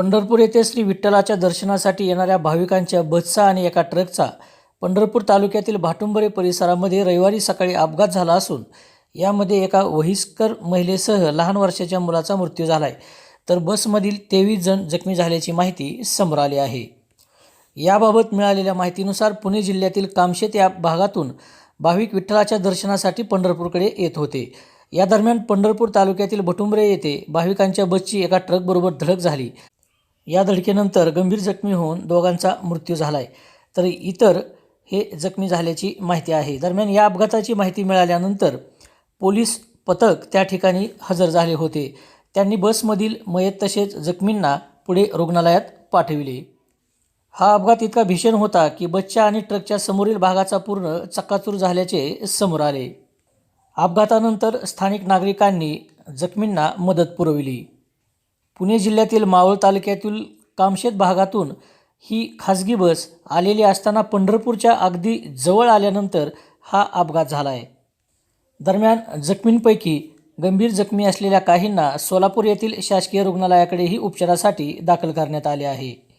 पंढरपूर येथे श्री विठ्ठलाच्या दर्शनासाठी येणाऱ्या भाविकांच्या बसचा आणि एका ट्रकचा पंढरपूर तालुक्यातील भाटुंबरे परिसरामध्ये रविवारी सकाळी अपघात झाला असून यामध्ये एका वहिस्कर महिलेसह लहान वर्षाच्या मुलाचा मृत्यू झाला आहे तर बसमधील तेवीस जण जखमी झाल्याची माहिती समोर आली आहे. याबाबत मिळालेल्या माहितीनुसार पुणे जिल्ह्यातील कामशेत या भागातून भाविक विठ्ठलाच्या दर्शनासाठी पंढरपूरकडे येत होते. या दरम्यान पंढरपूर तालुक्यातील भटुंबरे येथे भाविकांच्या बसची एका ट्रकबरोबर धडक झाली. या धडकेनंतर गंभीर जखमी होऊन दोघांचा मृत्यू झाला आहे तर इतर हे जखमी झाल्याची माहिती आहे. दरम्यान या अपघाताची माहिती मिळाल्यानंतर पोलीस पथक त्या ठिकाणी हजर झाले होते. त्यांनी बसमधील मयत तसेच जखमींना पुढे रुग्णालयात पाठविले. हा अपघात इतका भीषण होता की बसच्या आणि ट्रकच्या समोरील भागाचा पूर्ण चक्काचूर झाल्याचे समोर आले. अपघातानंतर स्थानिक नागरिकांनी जखमींना मदत पुरविली. पुणे जिल्ह्यातील मावळ तालुक्यातील कामशेत भागातून ही खाजगी बस आलेली असताना पंढरपूरच्या अगदी जवळ आल्यानंतर हा अपघात झाला आहे. दरम्यान जखमींपैकी गंभीर जखमी असलेल्या काहींना सोलापूर येथील शासकीय रुग्णालयाकडेही उपचारासाठी दाखल करण्यात आले आहे.